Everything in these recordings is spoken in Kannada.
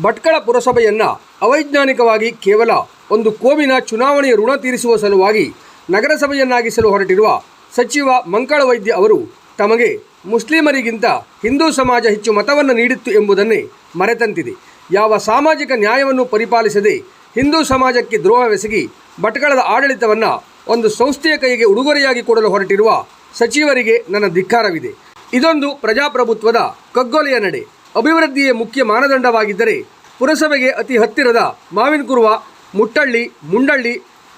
ಭಟ್ಕಳ ಪುರಸಭೆಯನ್ನು ಅವೈಜ್ಞಾನಿಕವಾಗಿ ಕೇವಲ ಒಂದು ಕೋಮಿನ ಚುನಾವಣೆಯ ಋಣ ತೀರಿಸುವ ಸಲುವಾಗಿ ನಗರಸಭೆಯನ್ನಾಗಿಸಲು ಹೊರಟಿರುವ ಸಚಿವ ಮಂಕಳ ವೈದ್ಯ ಅವರು ತಮಗೆ ಮುಸ್ಲಿಮರಿಗಿಂತ ಹಿಂದೂ ಸಮಾಜ ಹೆಚ್ಚು ಮತವನ್ನು ನೀಡಿತ್ತು ಎಂಬುದನ್ನೇ ಮರೆತಂತಿದೆ. ಯಾವ ಸಾಮಾಜಿಕ ನ್ಯಾಯವನ್ನು ಪರಿಪಾಲಿಸದೆ ಹಿಂದೂ ಸಮಾಜಕ್ಕೆ ದ್ರೋಹವೆಸಗಿ ಭಟ್ಕಳದ ಆಡಳಿತವನ್ನು ಒಂದು ಸಂಸ್ಥೆಯ ಕೈಗೆ ಉಡುಗೊರೆಯಾಗಿ ಕೊಡಲು ಹೊರಟಿರುವ ಸಚಿವರಿಗೆ ನನ್ನ ಧಿಕ್ಕಾರವಿದೆ. ಇದೊಂದು ಪ್ರಜಾಪ್ರಭುತ್ವದ ಕಗ್ಗೊಲೆಯ ನಡೆ. ಅಭಿವೃದ್ಧಿಯೇ ಮುಖ್ಯ ಮಾನದಂಡವಾಗಿದ್ದರೆ ಪುರಸಭೆಗೆ ಅತಿ ಹತ್ತಿರದ ಮಾವಿನಕುರುವ ಮುಟ್ಟಳ್ಳಿ, ಮುಂಡಳ್ಳಿ,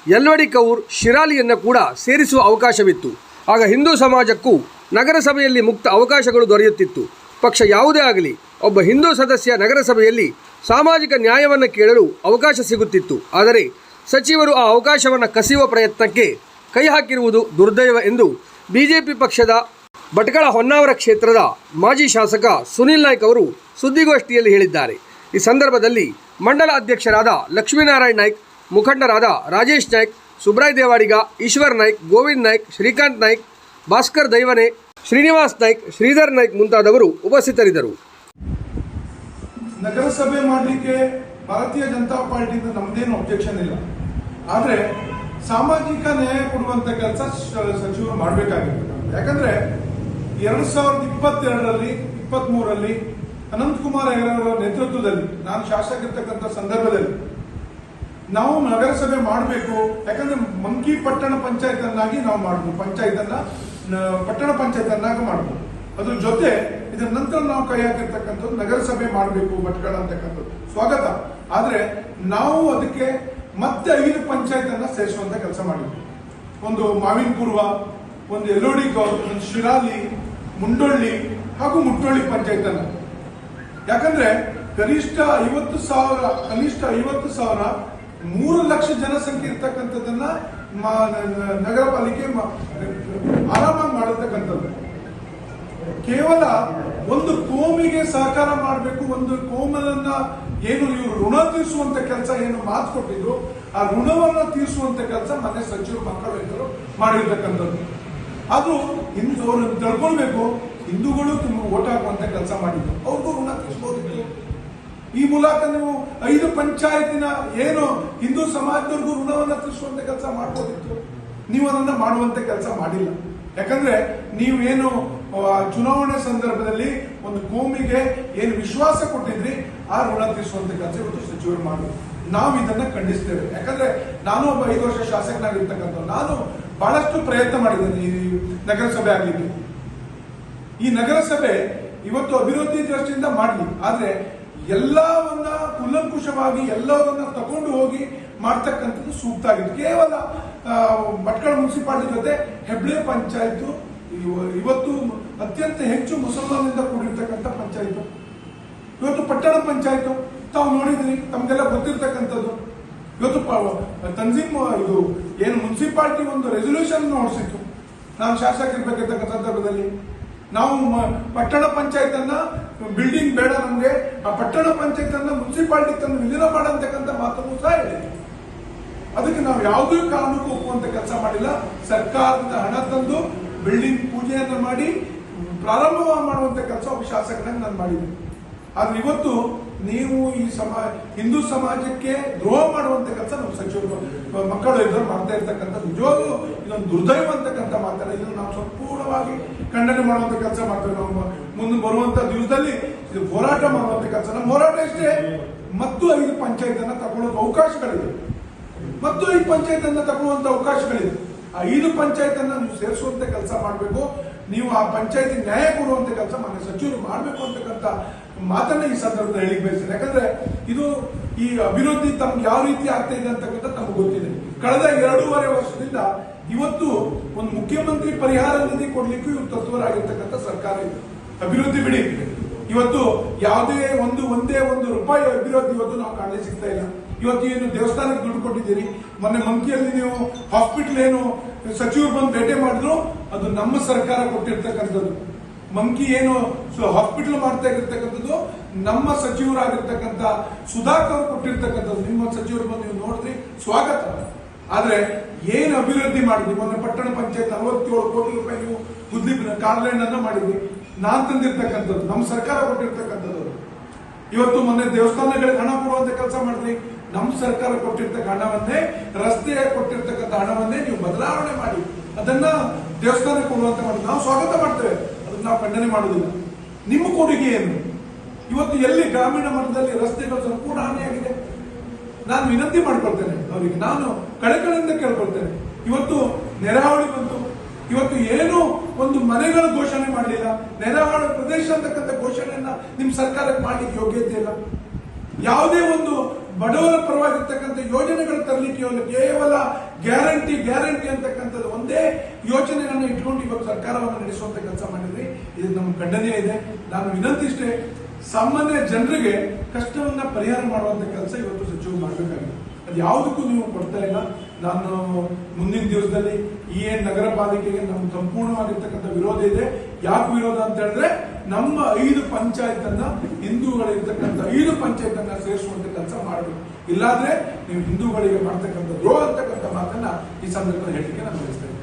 ಯಲ್ವಡಿ ಕೌರ್ ಶಿರಾಲಿಯನ್ನು ಕೂಡ ಸೇರಿಸುವ ಅವಕಾಶವಿತ್ತು. ಆಗ ಹಿಂದೂ ಸಮಾಜಕ್ಕೂ ನಗರಸಭೆಯಲ್ಲಿ ಮುಕ್ತ ಅವಕಾಶಗಳು ದೊರೆಯುತ್ತಿತ್ತು. ಪಕ್ಷ ಯಾವುದೇ ಆಗಲಿ, ಒಬ್ಬ ಹಿಂದೂ ಸದಸ್ಯ ನಗರಸಭೆಯಲ್ಲಿ ಸಾಮಾಜಿಕ ನ್ಯಾಯವನ್ನು ಕೇಳಲು ಅವಕಾಶ ಸಿಗುತ್ತಿತ್ತು. ಆದರೆ ಸಚಿವರು ಆ ಅವಕಾಶವನ್ನು ಕಸಿಯುವ ಪ್ರಯತ್ನಕ್ಕೆ ಕೈ ಹಾಕಿರುವುದು ದುರ್ದೈವ ಎಂದು ಬಿಜೆಪಿ ಪಕ್ಷದ ಭಟ್ಕಳ ಹೊನ್ನಾವರ ಕ್ಷೇತ್ರದ ಮಾಜಿ ಶಾಸಕ ಸುನಿಲ್ ನಾಯ್ಕ್ ಅವರು ಸುದ್ದಿಗೋಷ್ಠಿಯಲ್ಲಿ ಹೇಳಿದ್ದಾರೆ. ಈ ಸಂದರ್ಭದಲ್ಲಿ ಮಂಡಲ ಅಧ್ಯಕ್ಷರಾದ ಲಕ್ಷ್ಮೀನಾರಾಯಣ್ ನಾಯ್ಕ್, ಮುಖಂಡರಾದ ರಾಜೇಶ್ ನಾಯ್ಕ್, ಸುಬ್ರಾಯ್ ದೇವಾಡಿಗ, ಈಶ್ವರ್ ನಾಯ್ಕ್, ಗೋವಿಂದ್ ನಾಯ್ಕ್, ಶ್ರೀಕಾಂತ್ ನಾಯ್ಕ್, ಭಾಸ್ಕರ್ ದೈವನೆ, ಶ್ರೀನಿವಾಸ್ ನಾಯ್ಕ್, ಶ್ರೀಧರ್ ನಾಯ್ಕ್ ಮುಂತಾದವರು ಉಪಸ್ಥಿತರಿದ್ದರು. ನಗರಸಭೆ ಮಾಡಲಿಕ್ಕೆ ಭಾರತೀಯ ಜನತಾ ಪಾರ್ಟಿಯಿಂದ ನಮ್ದೇನು ಅಬ್ಜೆಕ್ಷನ್ ಇಲ್ಲ. ಆದರೆ ಸಾಮಾಜಿಕ ನ್ಯಾಯ ಕೊಡುವಂತ ಕೆಲಸ ಸಚಿವರು ಮಾಡಬೇಕಾಗಿತ್ತು. ಯಾಕಂದ್ರೆ ಎರಡ್ ಸಾವಿರದ ಇಪ್ಪತ್ತೆರಡರಲ್ಲಿ ಇಪ್ಪತ್ತ್ ಮೂರರಲ್ಲಿ ಅನಂತಕುಮಾರ್ ಹೆಗರವರ ನೇತೃತ್ವದಲ್ಲಿ, ನಾನು ಶಾಸಕರಿರ್ತಕ್ಕಂಥ ಸಂದರ್ಭದಲ್ಲಿ ನಾವು ನಗರಸಭೆ ಮಾಡಬೇಕು. ಯಾಕಂದ್ರೆ ಮಂಕಿ ಪಟ್ಟಣ ಪಂಚಾಯತ್ ಅನ್ನಾಗಿ ನಾವು ಮಾಡಬಹುದು ಪಂಚಾಯತ್ ಪಟ್ಟಣ ಪಂಚಾಯತ್ ಅನ್ನಾಗಿ ಮಾಡಬೇಕು ಅದ್ರ ಜೊತೆ ಇದರ ನಂತರ ನಾವು ಕೈ ಹಾಕಿರ್ತಕ್ಕಂಥದ್ದು ನಗರಸಭೆ ಮಾಡಬೇಕು, ಭಟ್ಕಳ ಅಂತಕ್ಕಂಥದ್ದು. ಸ್ವಾಗತ. ಆದ್ರೆ ನಾವು ಅದಕ್ಕೆ ಮತ್ತೆ ಐದು ಪಂಚಾಯತ್ ಅನ್ನ ಸೇರಿಸುವಂತ ಕೆಲಸ ಮಾಡಿದ್ವಿ. ಒಂದು ಮಾವಿನ ಪೂರ್ವ ಒಂದು ಎಲ್ಲೋಡಿ ಗೌರ್ ಒಂದು ಶಿರಾಲಿ, ಮುಂಡೊಳ್ಳಿ ಹಾಗೂ ಮುಟ್ಟೊಳ್ಳಿ ಪಂಚಾಯತ್ ಅನ್ನ ಯಾಕಂದ್ರೆ ಕನಿಷ್ಠ ಐವತ್ತು ಸಾವಿರ, ಕನಿಷ್ಠ ಐವತ್ತು ಸಾವಿರ ಮೂರು ಲಕ್ಷ ಜನಸಂಖ್ಯೆ ಇರ್ತಕ್ಕಂಥದ್ದನ್ನ ನಗರ ಪಾಲಿಕೆ ಆರಾಮಾಗಿ ಮಾಡತಕ್ಕಂಥದ್ದು ಕೇವಲ ಒಂದು ಕೋಮಿಗೆ ಸಹಕಾರ ಮಾಡಬೇಕು, ಒಂದು ಕೋಮಲನ್ನ ಏನು ಇವರು ಋಣ ತೀರಿಸುವಂತ ಕೆಲಸ ಏನು ಮಾತು ಕೊಟ್ಟಿದ್ರು, ಆ ಋಣವನ್ನು ತೀರಿಸುವಂತ ಕೆಲಸ ಮನೆ ಸಚಿವರು, ಮಕ್ಕಳು ಇದ್ದರು ಮಾಡಿರ್ತಕ್ಕಂಥದ್ದು. ಅದು ಹಿಂದೂ ಅವ್ರನ್ನ ತಿಳ್ಕೊಳ್ಬೇಕು. ಹಿಂದೂಗಳು ತುಂಬ ಓಟ್ ಹಾಕುವಂತ ಕೆಲಸ ಮಾಡಿದ್ರು. ಅವ್ರಿಗೂ ಋಣ ತೀರಿಸಬಹುದಿತ್ತು ಈ ಮೂಲಕ ನೀವು ಐದು ಪಂಚಾಯತಿನ ಏನು ಹಿಂದೂ ಸಮಾಜದವ್ರಿಗೂ ಋಣವನ್ನ ತೀರಿಸುವಂತ ಕೆಲಸ ಮಾಡ್ಬೋದಿತ್ತು. ನೀವು ಅದನ್ನ ಮಾಡುವಂತ ಕೆಲಸ ಮಾಡಿಲ್ಲ. ಯಾಕಂದ್ರೆ ನೀವು ಏನು ಆ, ಚುನಾವಣೆ ಸಂದರ್ಭದಲ್ಲಿ ಒಂದು ಕೋಮಿಗೆ ಏನು ವಿಶ್ವಾಸ ಕೊಟ್ಟಿದ್ರಿ ಆ ಋಣ ತೀರಿಸುವಂತ ಕೆಲಸ ಇವತ್ತು ಸಚಿವರು ಮಾಡಿದ್ರು. ನಾವು ಇದನ್ನ ಖಂಡಿಸ್ತೇವೆ. ಯಾಕಂದ್ರೆ ನಾನು ಒಬ್ಬ ಐದು ವರ್ಷ ಶಾಸಕನಾಗಿರ್ತಕ್ಕಂಥ ನಾನು ಬಹಳಷ್ಟು ಪ್ರಯತ್ನ ಮಾಡಿದ್ದೇನೆ ಈ ನಗರಸಭೆ ಆಗಲಿಕ್ಕೆ. ಈ ನಗರಸಭೆ ಇವತ್ತು ಅಭಿವೃದ್ಧಿ ದೃಷ್ಟಿಯಿಂದ ಮಾಡಲಿ. ಆದ್ರೆ ಎಲ್ಲವನ್ನ ಕುಲಂಕುಷವಾಗಿ, ಎಲ್ಲವನ್ನ ತಗೊಂಡು ಹೋಗಿ ಮಾಡ್ತಕ್ಕಂಥದ್ದು ಸೂಕ್ತ ಆಗಿತ್ತು ಕೇವಲ ಮಟ್ಕಳ ಮುನ್ಸಿಪಾಲಿಟಿ ಜೊತೆ ಹೆಬ್ಳೆ ಪಂಚಾಯತ್ ಇವತ್ತು ಅತ್ಯಂತ ಹೆಚ್ಚು ಮುಸಲ್ಮಾನದಿಂದ ಕೂಡಿರ್ತಕ್ಕಂಥ ಪಂಚಾಯತ್. ಇವತ್ತು ಪಟ್ಟಣ ಪಂಚಾಯತ್. ತಾವು ನೋಡಿದ್ರಿ ತಮಗೆಲ್ಲ ಗೊತ್ತಿರ್ತಕ್ಕಂಥದ್ದು. ಇವತ್ತು ತನ್ಜೀಮ್ ಇದು ಏನು ಮುನ್ಸಿಪಾಲಿಟಿ ಒಂದು ರೆಸೊಲ್ಯೂಷನ್ ಹೊಡಿಸಿತ್ತು ನಾವು ಶಾಸಕರಿರ್ಬೇಕಿರ್ತಕ್ಕಂಥ ಸಂದರ್ಭದಲ್ಲಿ. ನಾವು ಪಟ್ಟಣ ಪಂಚಾಯತ್ ಅನ್ನ ಬಿಲ್ಡಿಂಗ್ ಬೇಡ ನಮಗೆ, ಆ ಪಟ್ಟಣ ಪಂಚಾಯತ್ ಅನ್ನ ಮುನ್ಸಿಪಾಲಿಟಿ ತಂದು ವಿಲೀನ ಮಾಡಂತಕ್ಕಂಥ ಮಾತನ್ನು ಸಹ ಹೇಳಿದೆ ಅದಕ್ಕೆ ನಾವು ಯಾವುದೇ ಕಾರಣಕ್ಕೂ ಒಪ್ಪುವಂತ ಕೆಲಸ ಮಾಡಿಲ್ಲ. ಸರ್ಕಾರದಿಂದ ಹಣ ತಂದು ಬಿಲ್ಡಿಂಗ್ ಪೂಜೆಯನ್ನು ಮಾಡಿ, ಪ್ರಾರಂಭ ಮಾಡುವಂತ ಕೆಲಸ ಒಬ್ಬ ಶಾಸಕನಾಗಿ ನಾನು ಮಾಡಿದ್ದೀನಿ ಆದ್ರೆ ಇವತ್ತು ನೀವು ಈ ಸಮಾ, ಹಿಂದೂ ಸಮಾಜಕ್ಕೆ ದ್ರೋಹ ಮಾಡುವಂತ ಕೆಲಸ ನಮ್ಮ ಸಚಿವರು ಮಕ್ಕಳು ಇದ್ದರು ಮಾಡ್ತಾ ಇರ್ತಕ್ಕಂಥ ನಿಜವಾಗ್ಲೂ ಇದೊಂದು ದುರ್ದೈವ ಅಂತಕ್ಕಂಥ ಮಾತನ್ನ ಇದನ್ನು ನಾವು ಸಂಪೂರ್ಣವಾಗಿ ಖಂಡನೆ ಮಾಡುವಂತ ಕೆಲಸ ಮಾಡ್ತೇವೆ. ನಾವು ಮುಂದೆ ಬರುವಂತ ದಿವಸದಲ್ಲಿ ಇದು ಹೋರಾಟ ಮಾಡುವಂತ ಕೆಲಸ. ನಮ್ಮ ಹೋರಾಟ ಇಷ್ಟೇ ಮತ್ತು ಐದು ಪಂಚಾಯತ್ ಅನ್ನ ತಗೊಳ್ಳೋಕೆ ಅವಕಾಶಗಳಿದೆ. ಮತ್ತು ಈ ಪಂಚಾಯತ್ ಅನ್ನ ತಗೊಳ್ಳುವಂತ ಅವಕಾಶಗಳಿದೆ. ಐದು ಪಂಚಾಯತ್ ಅನ್ನ ನೀವು ಸೇರಿಸುವಂತ ಕೆಲಸ ಮಾಡಬೇಕು. ನೀವು ಆ ಪಂಚಾಯತಿ ನ್ಯಾಯ ಕೊಡುವಂತ ಕೆಲಸ ಮಾನ್ಯ ಸಚಿವರು ಮಾಡಬೇಕು ಅಂತಕ್ಕಂಥ ಮಾತನ್ನ ಈ ಸಂದರ್ಭದಲ್ಲಿ ಹೇಳಿಕ್ ಬಯಸ್ತೇನೆ. ಯಾಕಂದ್ರೆ ಇದು ಈ ಅಭಿವೃದ್ಧಿ ತಮ್ಗೆ ಯಾವ ರೀತಿ ಆಗ್ತಾ ಇದೆ ಅಂತಕ್ಕಂಥ ತಮ್ಗೆ ಗೊತ್ತಿದೆ. ಕಳೆದ ಎರಡೂವರೆ ವರ್ಷದಿಂದ ಇವತ್ತು ಒಂದು ಮುಖ್ಯಮಂತ್ರಿ ಪರಿಹಾರ ನಿಧಿ ಕೊಡ್ಲಿಕ್ಕೂ ಇವ್ರು ತತ್ವರಾಗಿರ್ತಕ್ಕಂಥ ಸರ್ಕಾರ ಇದೆ. ಅಭಿವೃದ್ಧಿ ಬಿಡಿ. ಇವತ್ತು ಯಾವುದೇ ಒಂದು, ಒಂದೇ ಒಂದು ರೂಪಾಯಿ ಅಭಿವೃದ್ಧಿ ಇವತ್ತು ನಾವು ಕಾಣಲಿಕ್ಕೆ ಸಿಗ್ತಾ ಇಲ್ಲ. ಇವತ್ತು ಏನು ದೇವಸ್ಥಾನಕ್ಕೆ ದುಡ್ಡು ಕೊಟ್ಟಿದ್ದೀರಿ? ಮೊನ್ನೆ ಮಂಕಿಯಲ್ಲಿ ನೀವು ಹಾಸ್ಪಿಟಲ್ ಏನು ಸಚಿವರು ಬಂದು ಭೇಟಿ ಮಾಡಿದ್ರು, ಅದು ನಮ್ಮ ಸರ್ಕಾರ ಕೊಟ್ಟಿರ್ತಕ್ಕಂಥದ್ದು. ಮಂಕಿ ಏನು ಹಾಸ್ಪಿಟಲ್ ಮಾಡ್ತಾ ಇರ್ತಕ್ಕಂಥದ್ದು, ನಮ್ಮ ಸಚಿವರಾಗಿರ್ತಕ್ಕಂಥ ಸುಧಾಕರ್ ಕೊಟ್ಟಿರ್ತಕ್ಕಂಥದ್ದು. ನಿಮ್ಮ ಸಚಿವರು ಬಂದು ನೀವು ನೋಡ್ರಿ ಸ್ವಾಗತ. ಆದ್ರೆ ಏನ್ ಅಭಿವೃದ್ಧಿ ಮಾಡಿದ್ವಿ ಮೊನ್ನೆ ಪಟ್ಟಣ ಪಂಚಾಯತ್ ನಲವತ್ತೇಳು ಕೋಟಿ ರೂಪಾಯಿ ನೀವು ಕಾರ್ ಕಾರ್ಲೈನ್ ಅನ್ನ ಮಾಡಿದ್ವಿ ನಾನ್ ತಂದಿರ್ತಕ್ಕಂಥದ್ದು, ನಮ್ಮ ಸರ್ಕಾರ ಕೊಟ್ಟಿರ್ತಕ್ಕಂಥದ್ದು. ಇವತ್ತು ಮೊನ್ನೆ ದೇವಸ್ಥಾನಗಳಿಗೆ ಹಣ ಕೊಡುವಂತ ಕೆಲಸ ಮಾಡಿದ್ರಿ. ನಮ್ಮ ಸರ್ಕಾರ ಕೊಟ್ಟಿರ್ತಕ್ಕ ಹಣವನ್ನೇ, ರಸ್ತೆಯ ಕೊಟ್ಟಿರ್ತಕ್ಕಂಥ ಹಣವನ್ನೇ ನೀವು ಬದಲಾವಣೆ ಮಾಡಿ. ಅದನ್ನ ದೇವಸ್ಥಾನಕ್ಕೆ ಕೊಡುವಂತ ಮಾಡಿ ನಾವು ಸ್ವಾಗತ ಮಾಡ್ತೇವೆ. ಅದನ್ನ ನಾವು ಖಂಡನೆ ಮಾಡುವುದಿಲ್ಲ. ನಿಮ್ಮ ಕೊಡುಗೆ ಏನು? ಇವತ್ತು ಎಲ್ಲಿ ಗ್ರಾಮೀಣ ಮಟ್ಟದಲ್ಲಿ ರಸ್ತೆಗಳು ಸಂಪೂರ್ಣ ಹಾನಿಯಾಗಿದೆ? ನಾನು ವಿನಂತಿ ಮಾಡ್ಕೊಳ್ತೇನೆ ಅವರಿಗೆ. ನಾನು ಕಳಕಳಿಂದ ಕೇಳ್ಕೊಳ್ತೇನೆ. ಇವತ್ತು ನೆರೆಹಾವಳಿ ಬಂತು. ಇವತ್ತು ಏನು ಒಂದು ಮನೆಗಳ ಘೋಷಣೆ ಮಾಡಲಿಲ್ಲ. ನೆರೆಹಾವಳಿ ಪ್ರದೇಶ ಅಂತಕ್ಕಂಥ ಘೋಷಣೆಯನ್ನ ನಿಮ್ಮ ಸರ್ಕಾರಕ್ಕೆ ಮಾಡಲಿಕ್ಕೆ ಯೋಗ್ಯತೆ ಇಲ್ಲ. ಯಾವುದೇ ಒಂದು ಬಡವರ ಪರವಾಗಿರ್ತಕ್ಕಂಥ ಯೋಜನೆಗಳು ತರಲಿಕ್ಕೆ ಕೇವಲ ಗ್ಯಾರಂಟಿ ಗ್ಯಾರಂಟಿ ಅಂತಕ್ಕಂಥದ್ದು ಒಂದೇ ಯೋಚನೆಗಳನ್ನು ಇಟ್ಕೊಂಡು ಇವತ್ತು ಸರ್ಕಾರವನ್ನು ನಡೆಸುವಂತ ಕೆಲಸ ಮಾಡಿದ್ರಿ. ಇದು ನಮ್ಮ ಖಂಡನೀಯ ಇದೆ. ನಾನು ವಿನಂತಿ ಇಷ್ಟೇ, ಸಾಮಾನ್ಯ ಜನರಿಗೆ ಕಷ್ಟವನ್ನ ಪರಿಹಾರ ಮಾಡುವಂತ ಕೆಲಸ ಇವತ್ತು ಸಚಿವರು ಮಾಡಬೇಕಾಗಿದೆ. ಅದು ಯಾವುದಕ್ಕೂ ನೀವು ಕೊಡ್ತಾ ಇಲ್ಲ. ನಾನು ಮುಂದಿನ ದಿವಸದಲ್ಲಿ ಈ ಏನ್ ನಗರ ಪಾಲಿಕೆಗೆ ನಮ್ಮ ಸಂಪೂರ್ಣವಾಗಿರ್ತಕ್ಕಂಥ ವಿರೋಧ ಇದೆ. ಯಾಕೆ ವಿರೋಧ ಅಂತ ಹೇಳಿದ್ರೆ ನಮ್ಮ ಐದು ಪಂಚಾಯತ್ ಅನ್ನ ಹಿಂದೂಗಳಿರ್ತಕ್ಕಂಥ ಐದು ಪಂಚಾಯತ್ ಅನ್ನ ಸೇರಿಸುವಂತ ಕೆಲಸ ಮಾಡಬೇಕು ಇಲ್ಲಾದ್ರೆ ನೀವು ಹಿಂದೂಗಳಿಗೆ ಮಾಡ್ತಕ್ಕಂಥ ದ್ರೋಹ ಅಂತಕ್ಕಂಥ ಮಾತನ್ನ ಈ ಸಂದರ್ಭದಲ್ಲಿ ಹೇಳಿಕೆ ನಾನು ಬಯಸ್ತೇನೆ.